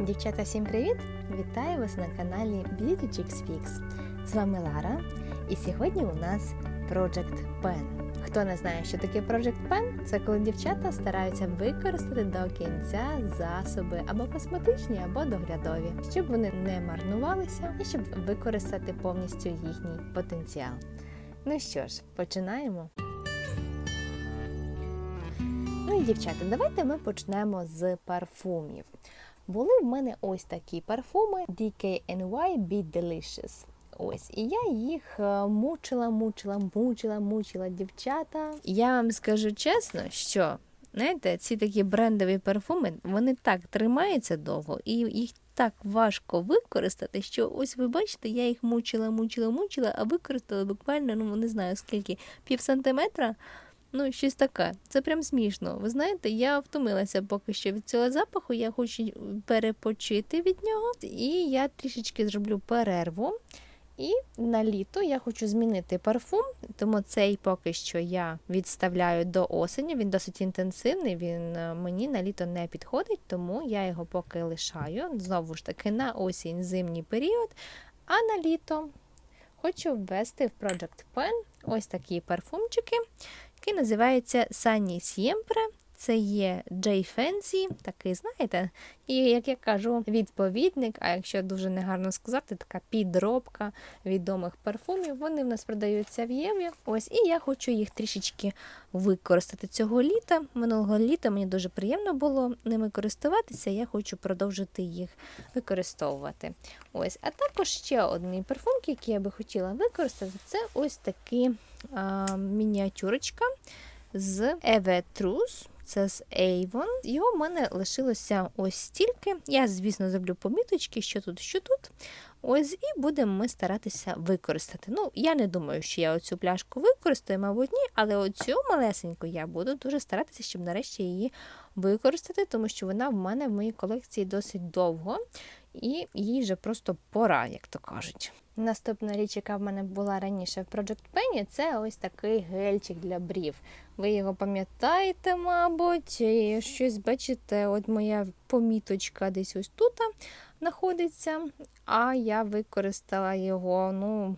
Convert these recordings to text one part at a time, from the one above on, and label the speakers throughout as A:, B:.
A: Дівчата, всім привіт! Вітаю вас на каналі Beauty Chicks Fix. З вами Лара, і сьогодні у нас Project Pen. Хто не знає, що таке Project Pen, це коли дівчата стараються використати до кінця засоби або косметичні, або доглядові, щоб вони не марнувалися і щоб використати повністю їхній потенціал. Ну що ж, починаємо. Ну і дівчата, давайте ми почнемо з парфумів. Були в мене ось такі парфуми DKNY Be Delicious. Ось, і я їх е, мучила, мучила, мучила, мучила дівчата. Я вам скажу чесно, що знаєте, ці такі брендові парфуми вони так тримаються довго, і їх так важко використати, що ось ви бачите, я їх мучила, мучила, мучила, а використала буквально, ну не знаю скільки, пів сантиметра. Ну, щось таке. Це прям смішно. Ви знаєте, я втомилася поки що від цього запаху, я хочу перепочити від нього, і я трішечки зроблю перерву. І на літо я хочу змінити парфум, тому цей поки що я відставляю до осені. Він досить інтенсивний, він е, мені на літо не підходить, тому я його поки лишаю. Знову ж таки, на осінь зимній період. А на літо хочу ввести в Project Pen ось такі парфумчики який називається Санні Siempre. Це є J Fancy, такий, знаєте, і, як я кажу, відповідник, а якщо дуже негарно сказати, така підробка відомих парфумів. Вони в нас продаються в Єві. Ось, і я хочу їх трішечки використати цього літа. Минулого літа мені дуже приємно було ними користуватися, я хочу продовжити їх використовувати. Ось, А також ще одні парфумки, які я би хотіла використати, це ось такі а, мініатюрочка з Eve Truth. Це з Avon. Його в мене лишилося ось стільки. Я, звісно, зроблю поміточки, що тут, що тут. Ось, і будемо ми старатися використати. Ну, я не думаю, що я оцю пляшку використаю, мабуть, ні, але оцю малесеньку я буду дуже старатися, щоб нарешті її використати, тому що вона в мене в моїй колекції досить довго, і їй вже просто пора, як то кажуть. Наступна річ, яка в мене була раніше в Project Penny, це ось такий гельчик для брів. Ви його пам'ятаєте, мабуть, і щось бачите, от моя поміточка десь ось тут знаходиться. А я використала його, ну,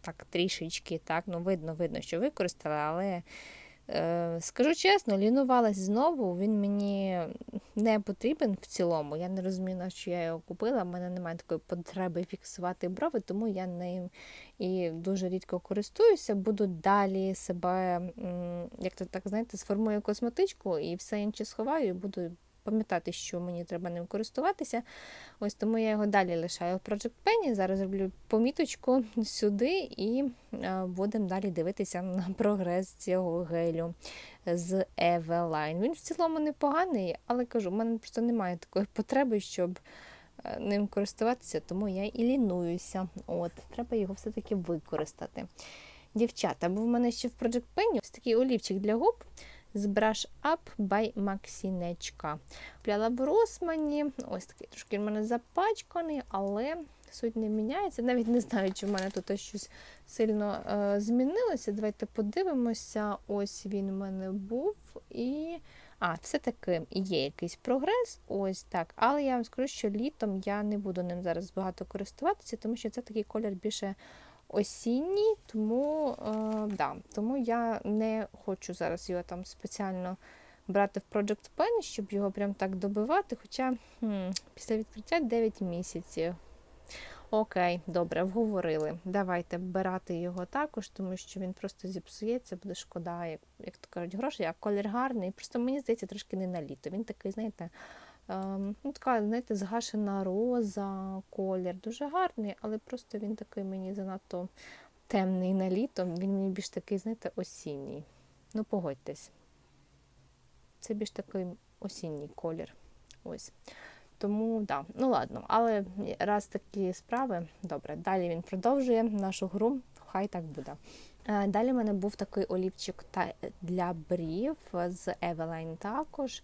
A: так, трішечки, так, ну, видно, видно, що використала, але скажу чесно, лінувалась знову, він мені не потрібен в цілому. Я не розумію, на що я його купила. У мене немає такої потреби фіксувати брови, тому я ним і дуже рідко користуюся. Буду далі себе, як то так знаєте, сформую косметичку і все інше сховаю, і буду пам'ятати, що мені треба ним користуватися. Ось тому я його далі лишаю в Project Penny. Зараз роблю поміточку сюди і будемо далі дивитися на прогрес цього гелю з Eveline. Він в цілому непоганий, але кажу, в мене просто немає такої потреби, щоб. Е, ним користуватися, тому я і лінуюся. От, Треба його все-таки використати. Дівчата, бо в мене ще в Project Penny ось такий олівчик для губ з Brush Up by Максінечка. Пляла в Росмані, ось такий трошки в мене запачканий, але суть не міняється. Навіть не знаю, чи в мене тут щось сильно е, змінилося. Давайте подивимося. Ось він у мене був. і... А, все-таки є якийсь прогрес, ось так. Але я вам скажу, що літом я не буду ним зараз багато користуватися, тому що це такий колір більше осінній, тому е, да, тому я не хочу зараз його там спеціально брати в Project Pen, щоб його прям так добивати. Хоча хм, після відкриття 9 місяців. Окей, добре, вговорили. Давайте брати його також, тому що він просто зіпсується, буде шкода, як як то кажуть, грошей, а колір гарний. Просто мені здається, трошки не на літо. Він такий, знаєте, ну, Така, знаєте, згашена роза, колір. Дуже гарний, але просто він такий мені занадто темний на літо. Він мені більш такий, знаєте, осінній. Ну, погодьтесь. Це більш такий осінній колір. Ось. Тому, да, ну ладно, але раз такі справи, добре, далі він продовжує нашу гру, хай так буде. Е, далі в мене був такий олівчик для брів з Eveline також.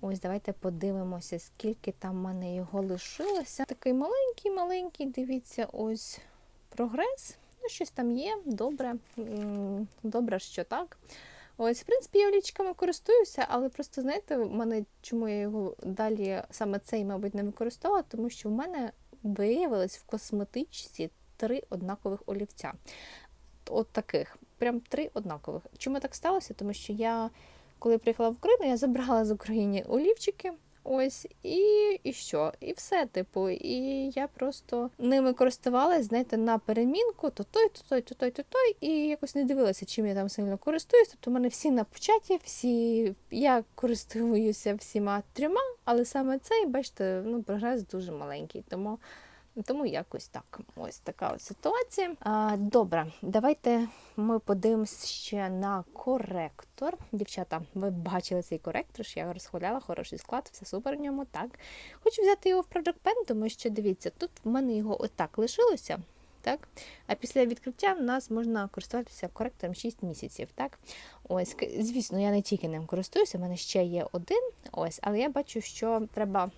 A: Ось, давайте подивимося, скільки там в мене його лишилося. Такий маленький-маленький, дивіться, ось прогрес. Ну, щось там є, добре, добре, що так. Ось, в принципі, я олівчиками користуюся, але просто знаєте, в мене чому я його далі саме цей, мабуть, не використовувала, тому що в мене виявилось в косметичці три однакових олівця. От таких, прям три однакових. Чому так сталося? Тому що я, коли приїхала в Україну, я забрала з України олівчики. Ось, і і що? І все, типу. І я просто ними користувалась, знаєте, на перемінку, то той, то той, то той, то той, і якось не дивилася, чим я там сильно користуюсь. Тобто в мене всі на початі, всі я користуюся всіма трьома, але саме цей, бачите, ну, прогрес дуже маленький. Тому тому якось так. Ось така от ситуація. А, Добре, давайте ми подивимось ще на коректор. Дівчата, ви бачили цей коректор, що я розхваляла, хороший склад, все супер в ньому. так. Хочу взяти його в Project Pen, тому що дивіться, тут в мене його отак лишилося. Так? А після відкриття в нас можна користуватися коректором 6 місяців. Так? Ось, Звісно, я не тільки ним користуюся, в мене ще є один, ось, але я бачу, що треба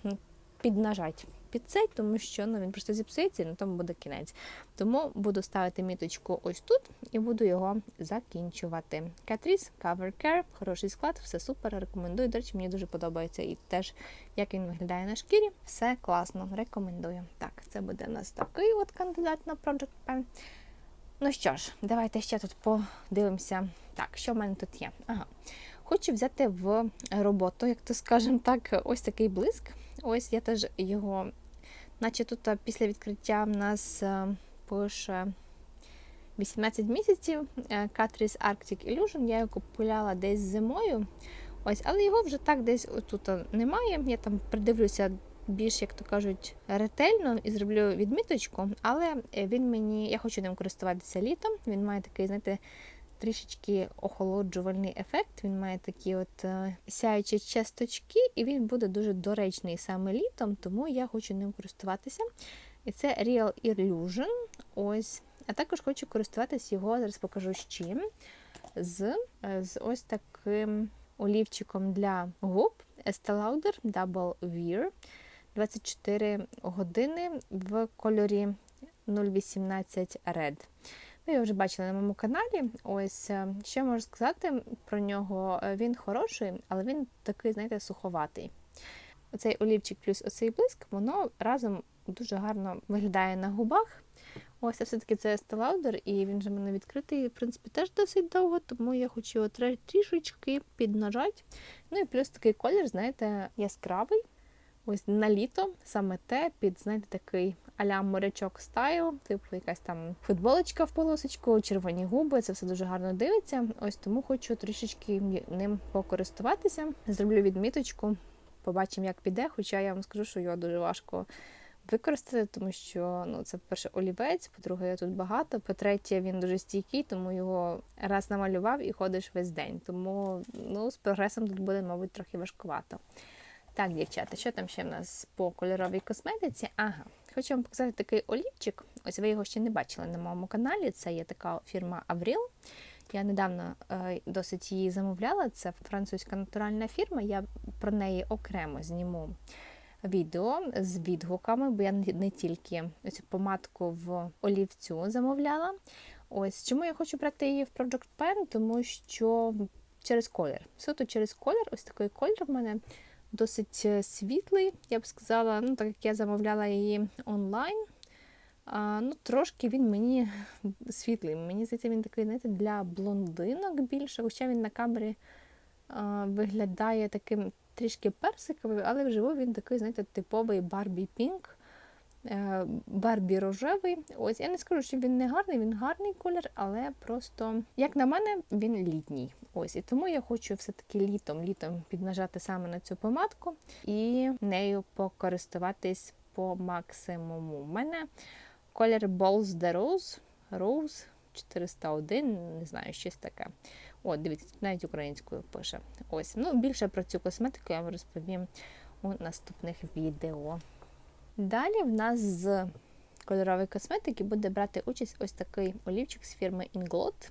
A: піднажати під цей, тому що ну, він просто зіпсується і на тому буде кінець. Тому буду ставити міточку ось тут і буду його закінчувати. Catrice Cover Care, хороший склад, все супер, рекомендую. До речі, мені дуже подобається і теж, як він виглядає на шкірі. Все класно, рекомендую. Так, це буде у нас такий от кандидат на Project Pen. Ну що ж, давайте ще тут подивимося. Так, що в мене тут є? Ага. Хочу взяти в роботу, як то скажемо так, ось такий блиск. Ось я теж його, наче тут після відкриття в нас е, пише 18 місяців е, Catrice Arctic Illusion. Я його купувала десь зимою. Ось, Але його вже так десь тут немає. Я там придивлюся більш, як то кажуть, ретельно і зроблю відміточку, але він мені, я хочу ним користуватися літом. Він має такий, знаєте, трішечки охолоджувальний ефект. Він має такі от е, сяючі часточки, і він буде дуже доречний саме літом, тому я хочу ним користуватися. І це Real Illusion. Ось. А також хочу користуватися його, зараз покажу з чим. З, е, з ось таким олівчиком для губ Estee Lauder Double Wear 24 години в кольорі 018 Red. Ви його вже бачили на моєму каналі. Ось е, що можу сказати про нього. Е, він хороший, але він такий, знаєте, суховатий. Оцей олівчик плюс оцей блиск, воно разом дуже гарно виглядає на губах. Ось, все-таки це Estee і він же в мене відкритий, в принципі, теж досить довго, тому я хочу його трішечки піднажати. Ну і плюс такий колір, знаєте, яскравий. Ось на літо саме те під, знаєте, такий аля морячок стайл, типу якась там футболочка в полосочку, червоні губи. Це все дуже гарно дивиться. Ось тому хочу трішечки ним покористуватися. Зроблю відміточку, побачимо, як піде. Хоча я вам скажу, що його дуже важко використати, тому що ну, це, по-перше, олівець, по-друге, тут багато. По-третє, він дуже стійкий, тому його раз намалював і ходиш весь день. Тому ну, з прогресом тут буде, мабуть, трохи важкувато. Так, дівчата, що там ще в нас по кольоровій косметиці? Ага, хочу вам показати такий олівчик. Ось ви його ще не бачили на моєму каналі. Це є така фірма Avril. Я недавно е, досить її замовляла. Це французька натуральна фірма. Я про неї окремо зніму відео з відгуками, бо я не тільки цю помадку в олівцю замовляла. Ось чому я хочу брати її в Project Pen, тому що через колір. Суто через колір, ось такий колір в мене досить е, світлий, я б сказала, ну, так як я замовляла її онлайн. А, ну, Трошки він мені світлий. Мені здається, він такий, знаєте, для блондинок більше, хоча він на камері а, виглядає таким трішки персиковим, але вживу він такий, знаєте, типовий Барбі Пінк. Е, Барбі рожевий. Ось я не скажу, що він не гарний, він гарний колір, але просто, як на мене, він літній. Ось і тому я хочу все-таки літом літом піднажати саме на цю помадку і нею покористуватись по максимуму. У мене колір Balls the Rose, Rose 401, не знаю, щось таке. О, дивіться, навіть українською пише. Ось, ну більше про цю косметику я вам розповім у наступних відео. Далі в нас з кольорової косметики буде брати участь ось такий олівчик з фірми Inglot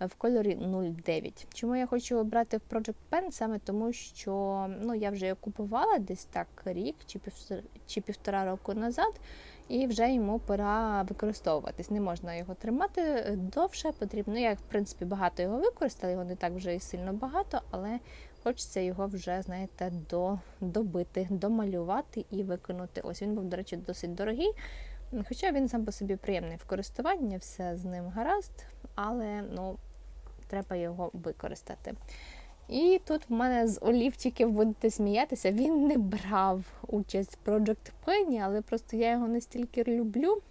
A: в кольорі 09. Чому я хочу обрати в Project Pen? Саме тому, що ну, я вже його купувала десь так рік чи півтора, чи півтора року назад, і вже йому пора використовуватись. Не можна його тримати довше, потрібно. Я, в принципі, багато його використала, його не так вже і сильно багато, але хочеться його вже, знаєте, до, добити, домалювати і виконати. Ось він був, до речі, досить дорогий. Хоча він сам по собі приємний в користуванні, все з ним гаразд, але ну, треба його використати. І тут в мене з олівчиків будете сміятися, він не брав участь в Project Penny, але просто я його настільки люблю,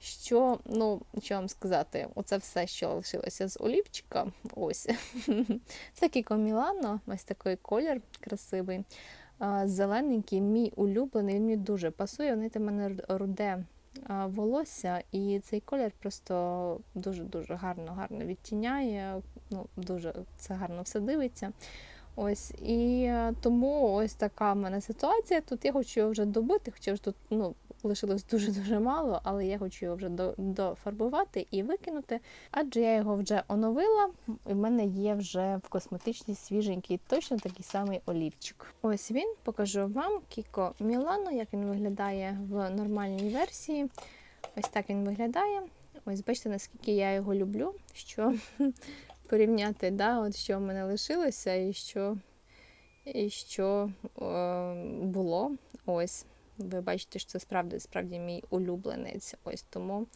A: що, ну, що вам сказати, оце все, що лишилося з олівчика. Ось. Це Кіко Мілано, ось такий колір красивий. Зелененький, мій улюблений, він мені дуже пасує. Вони в мене руде волосся, і цей колір просто дуже-дуже гарно гарно відтіняє. Ну, Дуже це гарно все дивиться. Ось І е, тому ось така в мене ситуація. Тут я хочу вже добити, хоча ж тут ну, лишилось дуже-дуже мало, але я хочу його вже дофарбувати і викинути, адже я його вже оновила, і в мене є вже в косметичній свіженький, точно такий самий олівчик. Ось він, покажу вам Кіко Мілано, як він виглядає в нормальній версії. Ось так він виглядає. Ось бачите, наскільки я його люблю. що порівняти, да, от що в мене лишилося і що і що е, було. Ось, ви бачите, що це справді справді мій улюбленець. Ось тому.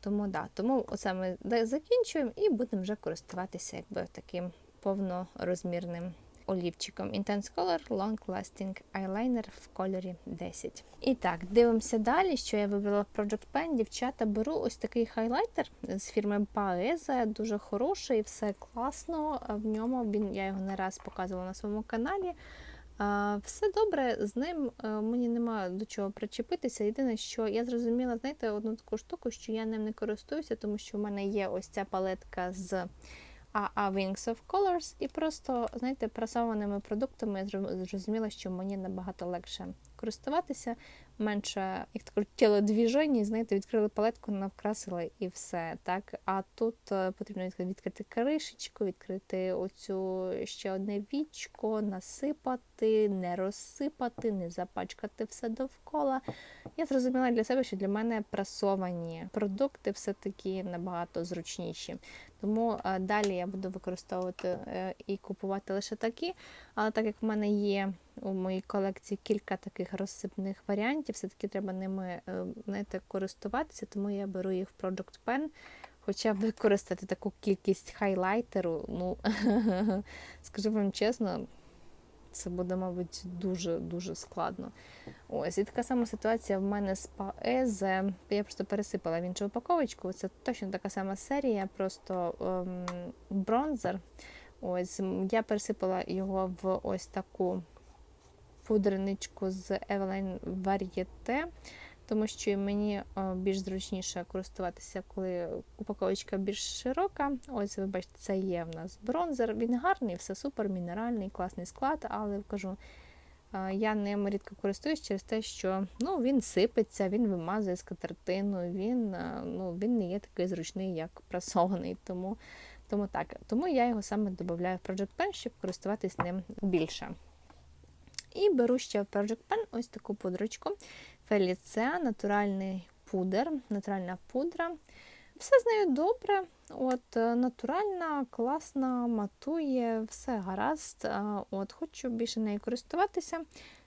A: Тому да, тому оце ми закінчуємо і будемо вже користуватися якби таким повнорозмірним олівчиком Intense Color Long Lasting Eyeliner в кольорі 10. І так, дивимося далі, що я вибрала в Project Pen. Дівчата, беру ось такий хайлайтер з фірми Paese, дуже хороший, все класно. В ньому він, я його не раз показувала на своєму каналі. Все добре, з ним е, мені нема до чого причепитися. Єдине, що я зрозуміла, знаєте, одну таку штуку, що я ним не користуюся, тому що в мене є ось ця палетка з AA Wings of Colors, і просто, знаєте, прасованими продуктами я зрозуміла, що мені набагато легше користуватися, менше як таке тілодвіжень, знаєте, відкрили палетку, навкрасили і все. так. А тут е, потрібно відкрити кришечку, відкрити оцю ще одне вічко, насипати, не розсипати, не запачкати все довкола. Я зрозуміла для себе, що для мене прасовані продукти все-таки набагато зручніші. Тому е, далі я буду використовувати е, і купувати лише такі. Але так як в мене є у моїй колекції кілька таких розсипних варіантів, все-таки треба ними е, знаєте, користуватися, тому я беру їх в Project Pen. Хоча використати таку кількість хайлайтеру, ну, скажу вам чесно, це буде, мабуть, дуже-дуже складно. Ось, і така сама ситуація в мене з Paese. Я просто пересипала в іншу упаковочку. Це точно така сама серія, просто ем, бронзер. Ось, Я пересипала його в ось таку пудреничку з Eveline Varieté тому що мені е, більш зручніше користуватися, коли упаковочка більш широка. Ось, ви бачите, це є в нас бронзер. Він гарний, все супер, мінеральний, класний склад, але кажу, е, я ним рідко користуюсь через те, що ну, він сипеться, він вимазує скатертину, він е, ну, він не є такий зручний, як прасований. Тому тому так. Тому я його саме додаю в Project Pen, щоб користуватись ним більше. І беру ще в Project Pen ось таку пудрочку. Феліце, натуральний пудер, натуральна пудра. Все з нею добре. От, е, Натуральна, класна, матує, все гаразд. От, Хочу більше нею користуватися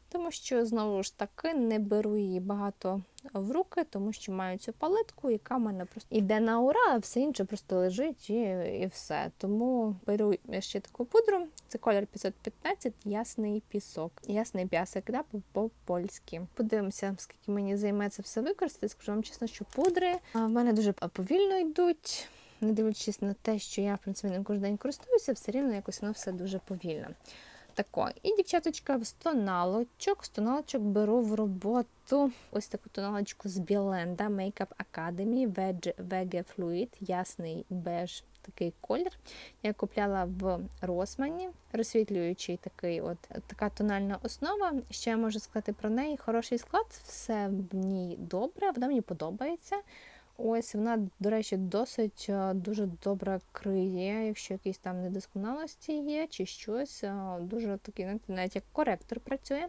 A: тому що, знову ж таки, не беру її багато в руки, тому що маю цю палетку, яка в мене просто йде на ура, а все інше просто лежить і і все. Тому беру ще таку пудру. Це колір 515, ясний пісок. Ясний пясик, да, по-польськи. Подивимося, скільки мені займе це все використати. Скажу вам чесно, що пудри в мене дуже повільно йдуть. Не дивлячись на те, що я в принципі ним кожен день користуюся, все рівно якось воно все дуже повільно. Тако. І, дівчаточка, з тоналочок. З беру в роботу ось таку тоналочку з Біленда Makeup Academy Vege Fluid, ясний беж такий колір. Я купляла в Росмані, розсвітлюючий такий от така тональна основа. Що я можу сказати про неї? Хороший склад, все в ній добре, вона мені подобається. Ось вона, до речі, досить е, дуже добре криє, якщо якісь там недосконалості є, чи щось. е, Дуже такий, навіть як коректор працює.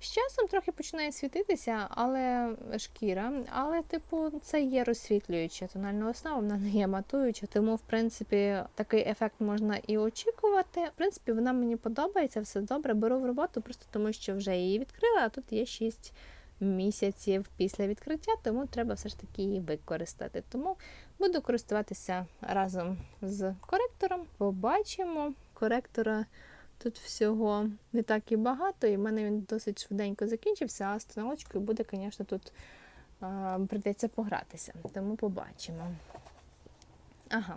A: З часом трохи починає світитися, але шкіра, але, типу, це є розсвітлююча тональна основа, вона не є матуюча, тому, в принципі, такий ефект можна і очікувати. В принципі, вона мені подобається, все добре. Беру в роботу, просто тому що вже її відкрила, а тут є 6 місяців після відкриття, тому треба все ж таки її використати. Тому буду користуватися разом з коректором. Побачимо. Коректора тут всього не так і багато, і в мене він досить швиденько закінчився, а з буде, звісно, тут а, прийдеться погратися. Тому побачимо. Ага.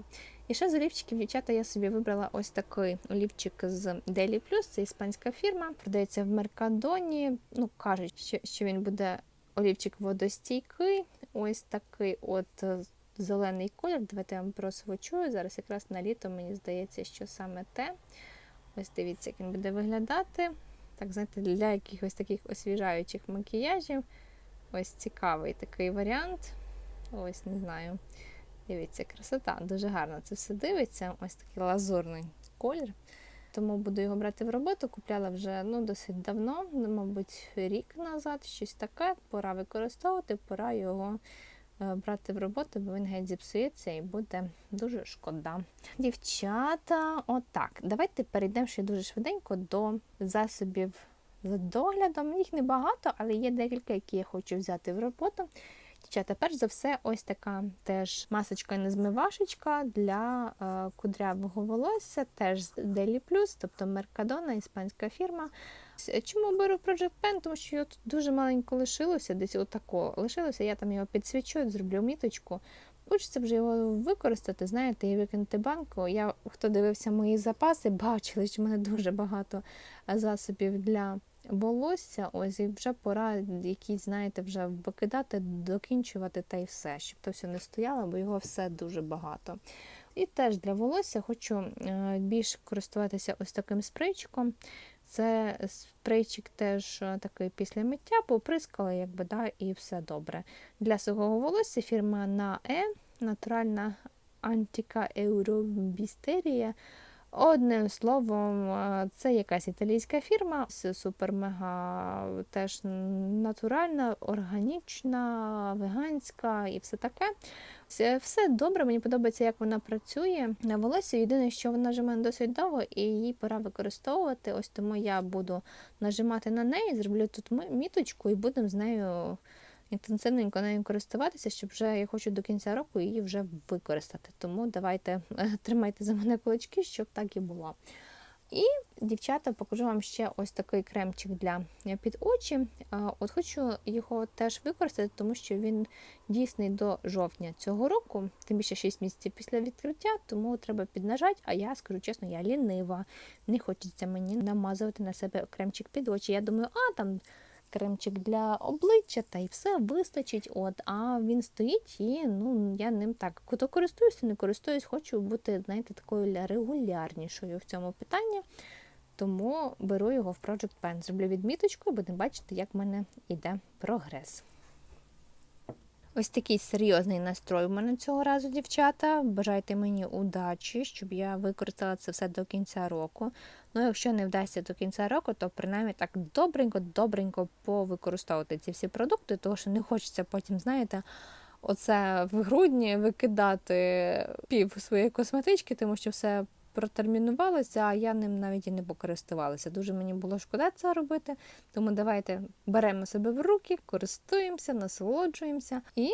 A: І ще з олівчиків, дівчата, я собі вибрала ось такий олівчик з Daily Plus, це іспанська фірма. Продається в Меркадоні. Ну, кажуть, що, що він буде олівчик водостійкий. Ось такий от е, зелений колір. Давайте я вам просвочую. Зараз якраз на літо мені здається, що саме те. Ось дивіться, як він буде виглядати. Так, знаєте, для якихось таких освіжаючих макіяжів. Ось цікавий такий варіант. Ось, не знаю. Дивіться, красота, дуже гарно це все дивиться. Ось такий лазурний колір. Тому буду його брати в роботу. Купляла вже ну, досить давно, мабуть, рік назад, щось таке. Пора використовувати, пора його е, брати в роботу, бо він геть зіпсується і буде дуже шкода. Дівчата, отак. Давайте перейдемо ще дуже швиденько до засобів з доглядом. Їх небагато, але є декілька, які я хочу взяти в роботу. Дівчата, перш за все, ось така теж масочка незмивашечка для е, кудрявого волосся, теж з Daily Plus, тобто Mercadona, іспанська фірма. Чому беру Project Pen? Тому що його тут дуже маленько лишилося, десь отако лишилося, я там його підсвічу, зроблю міточку. Хочеться вже його використати, знаєте, і викинути банку. Я, хто дивився мої запаси, бачили, що в мене дуже багато е, засобів для волосся, ось і вже пора якісь, знаєте, вже викидати, докінчувати та й все, щоб то все не стояло, бо його все дуже багато. І теж для волосся хочу е, більш користуватися ось таким спрейчиком. Це спрейчик теж е, такий після миття, поприскала, якби, да, і все добре. Для сухого волосся фірма NAE, натуральна антика Еуробістерія. Одним словом, е, це якась італійська фірма, супер-мега теж натуральна, органічна, веганська і все таке. Все, все добре, мені подобається, як вона працює на волосі. Єдине, що вона нажимає досить довго, і її пора використовувати. Ось тому я буду нажимати на неї, зроблю тут міточку і будемо з нею інтенсивненько нею користуватися, щоб вже я хочу до кінця року її вже використати. Тому давайте е, тримайте за мене кулачки, щоб так і було. І, дівчата, покажу вам ще ось такий кремчик для е, під очі. От хочу його теж використати, тому що він дійсний до жовтня цього року, тим більше 6 місяців після відкриття, тому треба піднажати. А я скажу чесно, я лінива. Не хочеться мені намазувати на себе кремчик під очі. Я думаю, а там кремчик для обличчя, та й все вистачить. От, а він стоїть і ну я ним так то користуюся, не користуюсь, хочу бути, знаєте, такою регулярнішою в цьому питанні. Тому беру його в Project Pen. Зроблю відміточку будемо бачити, як в мене йде прогрес. Ось такий серйозний настрой у мене цього разу, дівчата. Бажайте мені удачі, щоб я використала це все до кінця року. Ну, якщо не вдасться до кінця року, то принаймні так добренько-добренько повикористовувати ці всі продукти, тому що не хочеться потім, знаєте, оце в грудні викидати пів своєї косметички, тому що все протермінувалося, а я ним навіть і не покористувалася. Дуже мені було шкода це робити. Тому давайте беремо себе в руки, користуємося, насолоджуємося і.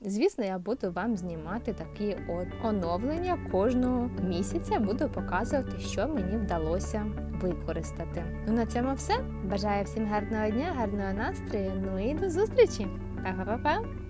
A: Звісно, я буду вам знімати такі от оновлення кожного місяця. Буду показувати, що мені вдалося використати. Ну на цьому все. Бажаю всім гарного дня, гарного настрою. Ну і до зустрічі. Па-па-па-па!